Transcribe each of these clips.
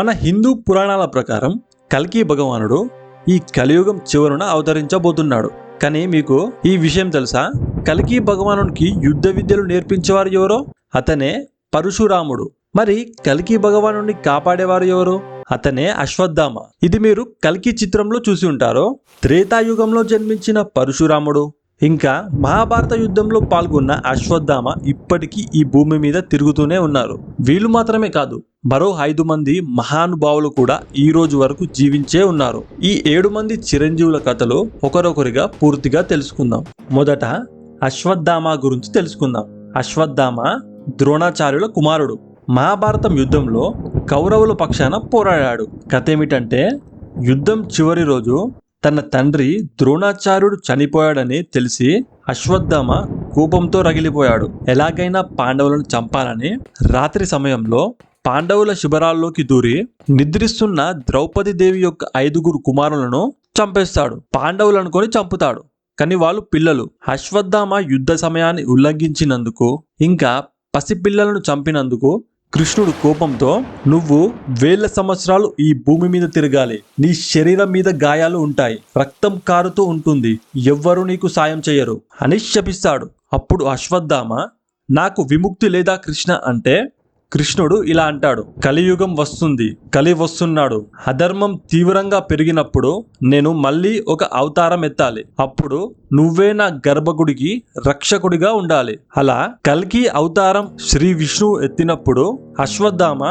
మన హిందూ పురాణాల ప్రకారం కల్కి భగవానుడు ఈ కలియుగం చివరన అవతరించబోతున్నాడు. కానీ మీకు ఈ విషయం తెలుసా? కల్కి భగవానుడికి యుద్ధ విద్యలు నేర్పించేవారు ఎవరో? అతనే పరశురాముడు. మరి కల్కి భగవానుడిని కాపాడేవారు ఎవరు? అతనే అశ్వత్థామ. ఇది మీరు కల్కి చిత్రంలో చూసి ఉంటారు? త్రేతాయుగంలో జన్మించిన పరశురాముడు. ఇంకా మహాభారత యుద్ధంలో పాల్గొన్న అశ్వత్థామ ఇప్పటికీ ఈ భూమి మీద తిరుగుతూనే ఉన్నారు. వీళ్ళు మాత్రమే కాదు మరో ఐదు మంది మహానుభావులు కూడా ఈ రోజు వరకు జీవించే ఉన్నారు. ఈ ఏడు మంది చిరంజీవుల కథలు ఒకరొకరిగా పూర్తిగా తెలుసుకుందాం. మొదట అశ్వత్థామ గురించి తెలుసుకుందాం. అశ్వత్థామ ద్రోణాచార్యుల కుమారుడు. మహాభారతం యుద్ధంలో కౌరవుల పక్షాన పోరాడాడు. కథ ఏమిటంటే యుద్ధం చివరి రోజు తన తండ్రి ద్రోణాచార్యుడు చనిపోయాడని తెలిసి అశ్వత్థామ కోపంతో రగిలిపోయాడు. ఎలాగైనా పాండవులను చంపాలని రాత్రి సమయంలో పాండవుల శిబిరాల్లోకి దూరి నిద్రిస్తున్న ద్రౌపది దేవి యొక్క ఐదుగురు కుమారులను చంపేస్తాడు. పాండవులు అనుకొని చంపుతాడు. కానీ వాళ్ళు పిల్లలు. అశ్వత్థామ యుద్ధ సమయాన్ని ఉల్లంఘించినందుకు ఇంకా పసిపిల్లలను చంపినందుకు కృష్ణుడు కోపంతో నువ్వు వేల సంవత్సరాలు ఈ భూమి మీద తిరగాలి. నీ శరీరం మీద గాయాలు ఉంటాయి. రక్తం కారుతూ ఉంటుంది. ఎవ్వరూ నీకు సాయం చేయరు అని శపిస్తాడు. అప్పుడు అశ్వత్థామ నాకు విముక్తి లేదా కృష్ణ అంటే కృష్ణుడు ఇలా అంటాడు కలియుగం వస్తుంది కలి వస్తున్నాడు. అధర్మం తీవ్రంగా పెరిగినప్పుడు నేను మళ్ళీ ఒక అవతారం ఎత్తాలి. అప్పుడు నువ్వే నా గర్భగుడికి రక్షకుడిగా ఉండాలి. అలా కల్కి అవతారం శ్రీ విష్ణువు ఎత్తినప్పుడు అశ్వత్థామ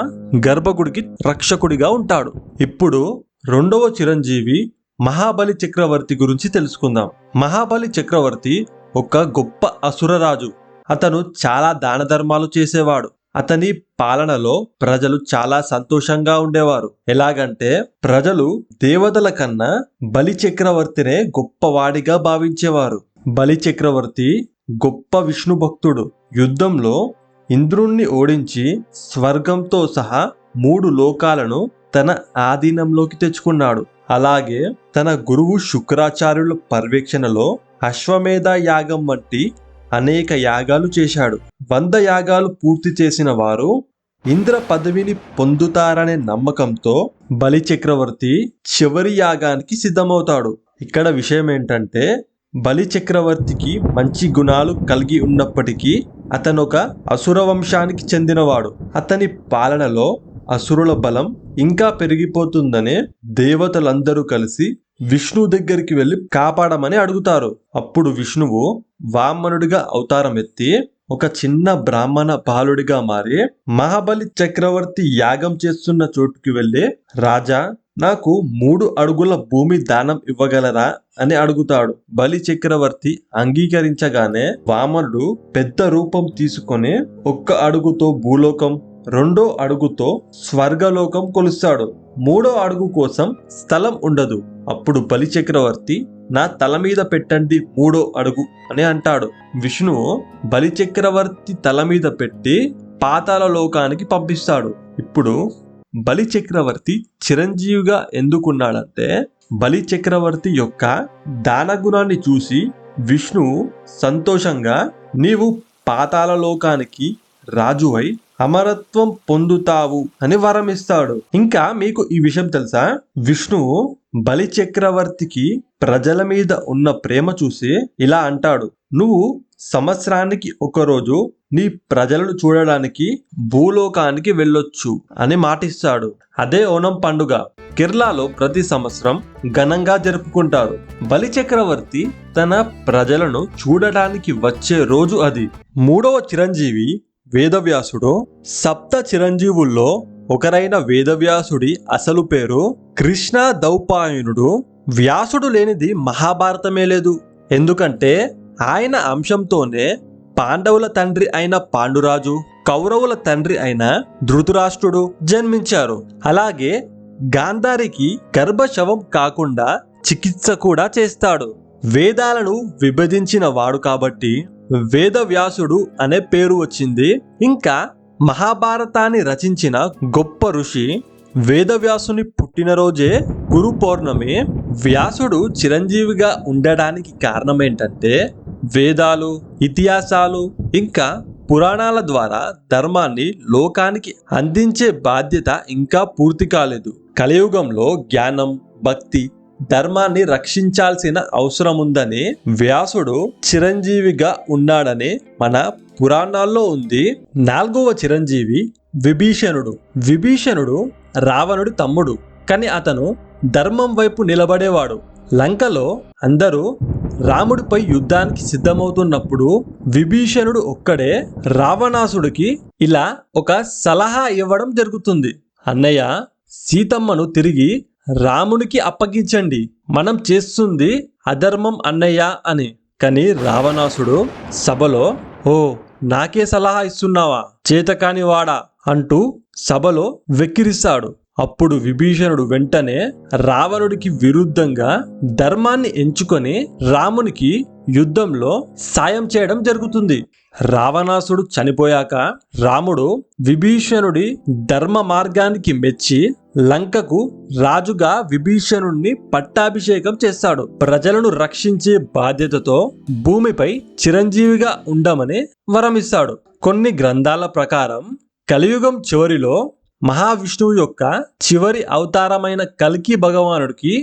గర్భగుడికి రక్షకుడిగా ఉంటాడు. ఇప్పుడు రెండవ చిరంజీవి మహాబలి చక్రవర్తి గురించి తెలుసుకుందాం. మహాబలి చక్రవర్తి ఒక గొప్ప అసురరాజు. అతను చాలా దాన ధర్మాలు చేసేవాడు. అతని పాలనలో ప్రజలు చాలా సంతోషంగా ఉండేవారు. ఎలాగంటే ప్రజలు దేవతల కన్నా బలి చక్రవర్తినే గొప్పవాడిగా భావించేవారు. బలి చక్రవర్తి గొప్ప విష్ణు భక్తుడు. యుద్ధంలో ఇంద్రుణ్ణి ఓడించి స్వర్గంతో సహా మూడు లోకాలను తన ఆధీనంలోకి తెచ్చుకున్నాడు. అలాగే తన గురువు శుక్రాచార్యుల పర్యవేక్షణలో అశ్వమేధ యాగం వంటి అనేక యాగాలు చేశాడు. వంద యాగాలు పూర్తి చేసిన వారు ఇంద్ర పదవిని పొందుతారనే నమ్మకంతో బలి చక్రవర్తి చివరి యాగానికి సిద్ధమవుతాడు. ఇక్కడ విషయం ఏంటంటే బలి చక్రవర్తికి మంచి గుణాలు కలిగి ఉన్నప్పటికీ అతను ఒక అసుర వంశానికి చెందినవాడు. అతని పాలనలో అసురుల బలం ఇంకా పెరిగిపోతుందనే దేవతలందరూ కలిసి విష్ణు దగ్గరికి వెళ్ళి కాపాడమని అడుగుతారు. అప్పుడు విష్ణువు వామనుడిగా అవతారం ఎత్తి ఒక చిన్న బ్రాహ్మణ బాలుడిగా మారి మహాబలి చక్రవర్తి యాగం చేస్తున్న చోటుకి వెళ్ళి రాజా నాకు మూడు అడుగుల భూమి దానం ఇవ్వగలరా? అని అడుగుతాడు. బలి చక్రవర్తి అంగీకరించగానే వామనుడు పెద్ద రూపం తీసుకొని ఒక్క అడుగుతో భూలోకం రెండో అడుగుతో స్వర్గలోకం కొలుస్తాడు. మూడో అడుగు కోసం స్థలం ఉండదు. అప్పుడు బలి చక్రవర్తి నా తల మీద పెట్టండి మూడో అడుగు అని అంటాడు. విష్ణువు బలి చక్రవర్తి తల మీద పెట్టి పాతాల లోకానికి పంపిస్తాడు. ఇప్పుడు బలి చక్రవర్తి చిరంజీవిగా ఎందుకున్నాడంటే బలి చక్రవర్తి యొక్క దాన గుణాన్ని చూసి విష్ణువు సంతోషంగా నీవు పాతాల లోకానికి రాజువై అమరత్వం పొందుతావు అని వరం ఇస్తాడు ఇంకా మీకు ఈ విషయం తెలుసా? విష్ణువు బలి చక్రవర్తికి ప్రజల మీద ఉన్న ప్రేమ చూసి ఇలా అంటాడు. నువ్వు సంవత్సరానికి ఒకరోజు నీ ప్రజలను చూడడానికి భూలోకానికి వెళ్ళొచ్చు అని మాటిస్తాడు. అదే ఓనం పండుగ. కేరళలో ప్రతి సంవత్సరం ఘనంగా జరుపుకుంటారు. బలి చక్రవర్తి తన ప్రజలను చూడడానికి వచ్చే రోజు అది. మూడవ చిరంజీవి వేదవ్యాసుడు సప్త చిరంజీవుల్లో ఒకరైన వేదవ్యాసుడి అసలు పేరు కృష్ణ దౌపాయనుడు. వ్యాసుడు లేనిది మహాభారతమే లేదు. ఎందుకంటే ఆయన అంశంతోనే పాండవుల తండ్రి అయిన పాండురాజు కౌరవుల తండ్రి అయిన ధృతురాష్ట్రుడు జన్మించారు. అలాగే గాంధారికి గర్భశవం కాకుండా చికిత్స కూడా చేస్తాడు. వేదాలను విభజించిన వాడు కాబట్టి వేదవ్యాసుడు అనే పేరు వచ్చింది. ఇంకా మహాభారతాన్ని రచించిన గొప్ప ఋషి వేదవ్యాసుని పుట్టినరోజే గురు పౌర్ణమి. వ్యాసుడు చిరంజీవిగా ఉండడానికి కారణం ఏంటంటే వేదాలు ఇతిహాసాలు ఇంకా పురాణాల ద్వారా ధర్మాన్ని లోకానికి అందించే బాధ్యత ఇంకా పూర్తి కాలేదు. కలియుగంలో జ్ఞానం భక్తి ధర్మాన్ని రక్షించాల్సిన అవసరం ఉందని వ్యాసుడు చిరంజీవిగా ఉన్నాడని మన పురాణాల్లో ఉంది. నాలుగవ చిరంజీవి విభీషణుడు. విభీషణుడు రావణుడి తమ్ముడు. కానీ అతను ధర్మం వైపు నిలబడేవాడు. లంకలో అందరూ రాముడిపై యుద్ధానికి సిద్ధమవుతున్నప్పుడు విభీషణుడు ఒక్కడే రావణాసుడికి ఇలా ఒక సలహా ఇవ్వడం జరుగుతుంది. అన్నయ్య సీతమ్మను తిరిగి రామునికి అప్పగించండి. మనం చేస్తుంది అధర్మం అన్నయ్య అని. కానీ రావణాసుడు సభలో ఓ నాకే సలహా ఇస్తున్నావా? చేతకాని వాడా? అంటూ సభలో వెక్కిరిస్తాడు. అప్పుడు విభీషణుడు వెంటనే రావణుడికి విరుద్ధంగా ధర్మాన్ని ఎంచుకొని రామునికి యుద్ధంలో సాయం చేయడం జరుగుతుంది. రావణాసుడు చనిపోయాక రాముడు విభీషణుడి ధర్మ మార్గానికి మెచ్చి లంకకు రాజుగా విభీషణుణ్ణి పట్టాభిషేకం చేస్తాడు. ప్రజలను రక్షించే బాధ్యతతో భూమిపై చిరంజీవిగా ఉండమని వరమిస్తాడు. కొన్ని గ్రంథాల ప్రకారం కలియుగం చివరిలో మహావిష్ణువు యొక్క చివరి అవతారమైన కల్కి భగవానుడికి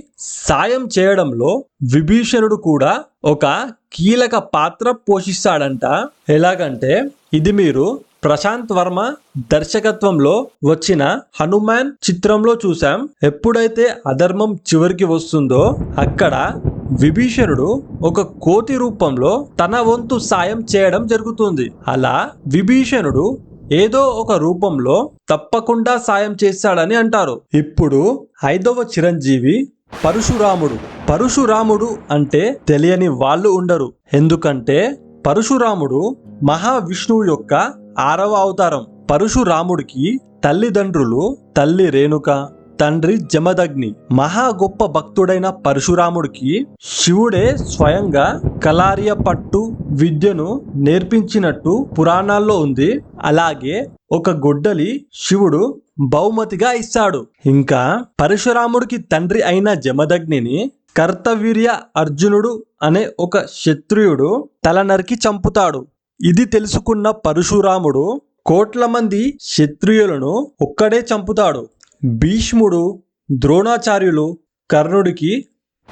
సాయం చేయడంలో విభీషణుడు కూడా ఒక కీలక పాత్ర పోషిస్తాడంట. ఎలాగంటే ఇది మీరు ప్రశాంత్ వర్మ దర్శకత్వంలో వచ్చిన హనుమాన్ చిత్రంలో చూసాం ఎప్పుడైతే అధర్మం చివరికి వస్తుందో అక్కడ విభీషణుడు ఒక కోతి రూపంలో తన వంతు సాయం చేయడం జరుగుతుంది. అలా విభీషణుడు ఏదో ఒక రూపంలో తప్పకుండా సాయం చేస్తాడని అంటారు. ఇప్పుడు ఐదవ చిరంజీవి పరశురాముడు. పరశురాముడు అంటే తెలియని వాళ్ళు ఉండరు. ఎందుకంటే పరశురాముడు మహావిష్ణువు యొక్క ఆరవ అవతారం. పరశురాముడికి తల్లిదండ్రులు తల్లి రేణుక తండ్రి జమదగ్ని. మహా గొప్ప భక్తుడైన పరశురాముడికి శివుడే స్వయంగా కలారియ పట్టు విద్యను నేర్పించినట్టు పురాణాల్లో ఉంది. అలాగే ఒక గొడ్డలి శివుడు బహుమతిగా ఇస్తాడు. ఇంకా పరశురాముడికి తండ్రి అయిన జమదగ్నిని కర్తవీర్య అర్జునుడు అనే ఒక క్షత్రియుడు తల నరికి చంపుతాడు. ఇది తెలుసుకున్న పరశురాముడు కోట్ల మంది క్షత్రియులను ఒక్కడే చంపుతాడు. భీష్ముడు ద్రోణాచార్యులు కర్ణుడికి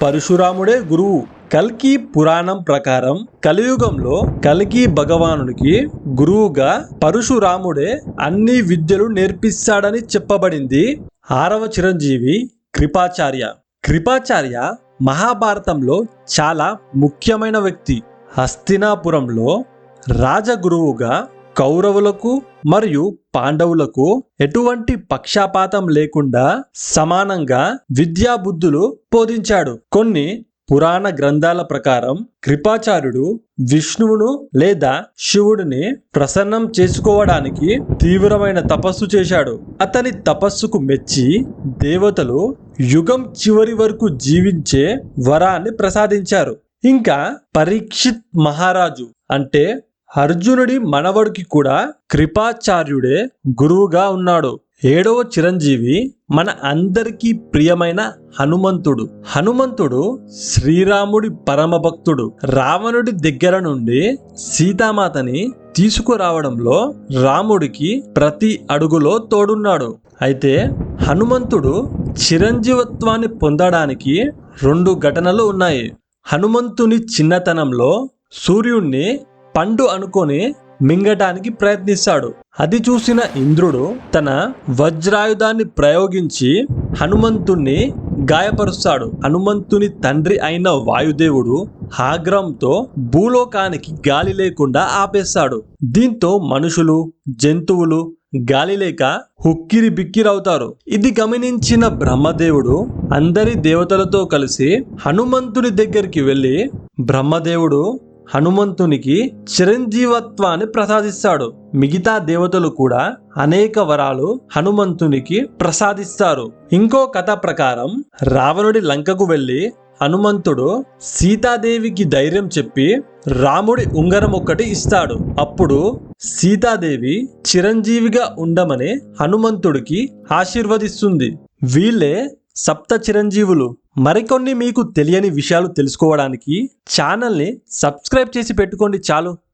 పరశురాముడే గురువు. కల్కి పురాణం ప్రకారం కలియుగంలో కల్కి భగవానుడికి గురువుగా పరశురాముడే అన్ని విద్యలు నేర్పిస్తాడని చెప్పబడింది ఆరవ చిరంజీవి కృపాచార్య. కృపాచార్య మహాభారతంలో చాలా ముఖ్యమైన వ్యక్తి. హస్తినాపురంలో రాజగురువుగా కౌరవులకు మరియు పాండవులకు ఎటువంటి పక్షపాతం లేకుండా సమానంగా విద్యాబుద్ధులు బోధించాడు. కొన్ని పురాణ గ్రంథాల ప్రకారం కృపాచార్యుడు విష్ణువును లేదా శివుడిని ప్రసన్నం చేసుకోవడానికి తీవ్రమైన తపస్సు చేశాడు. అతని తపస్సుకు మెచ్చి దేవతలు యుగం చివరి వరకు జీవించే వరాన్ని ప్రసాదించారు. ఇంకా పరీక్షిత్ మహారాజు అంటే అర్జునుడి మనవడికి కూడా కృపాచార్యుడే గురువుగా ఉన్నాడు. ఏడవ చిరంజీవి మన అందరికీ ప్రియమైన హనుమంతుడు. హనుమంతుడు శ్రీరాముడి పరమభక్తుడు. రావణుడి దగ్గర నుండి సీతామాతని తీసుకురావడంలో రాముడికి ప్రతి అడుగులో తోడున్నాడు. అయితే హనుమంతుడు చిరంజీవత్వాన్ని పొందడానికి రెండు ఘటనలు ఉన్నాయి. హనుమంతుని చిన్నతనంలో సూర్యుణ్ణి పండు అనుకొని మింగటానికి ప్రయత్నిస్తాడు. అది చూసిన ఇంద్రుడు తన వజ్రాయుధాన్ని ప్రయోగించి హనుమంతుణ్ణి గాయపరుస్తాడు. హనుమంతుని తండ్రి అయిన వాయుదేవుడు ఆగ్రహంతో భూలోకానికి గాలి లేకుండా ఆపేస్తాడు. దీంతో మనుషులు జంతువులు గాలి లేక హుక్కిరి బిక్కిరవుతారు ఇది గమనించిన బ్రహ్మదేవుడు అందరి దేవతలతో కలిసి హనుమంతుని దగ్గరికి వెళ్ళి బ్రహ్మదేవుడు హనుమంతునికి చిరంజీవత్వాన్ని ప్రసాదిస్తాడు. మిగతా దేవతలు కూడా అనేక వరాలు హనుమంతునికి ప్రసాదిస్తారు. ఇంకో కథ ప్రకారం రావణుడి లంకకు వెళ్ళి హనుమంతుడు సీతాదేవికి ధైర్యం చెప్పి రాముడి ఉంగరం ఒక్కటి ఇస్తాడు. అప్పుడు సీతాదేవి చిరంజీవిగా ఉండమని హనుమంతుడికి ఆశీర్వదిస్తుంది. వీళ్ళే సప్త చిరంజీవులు. మరికొన్ని మీకు తెలియని విషయాలు తెలుసుకోవడానికి ఛానల్ని సబ్స్క్రైబ్ చేసి పెట్టుకోండి చాలు.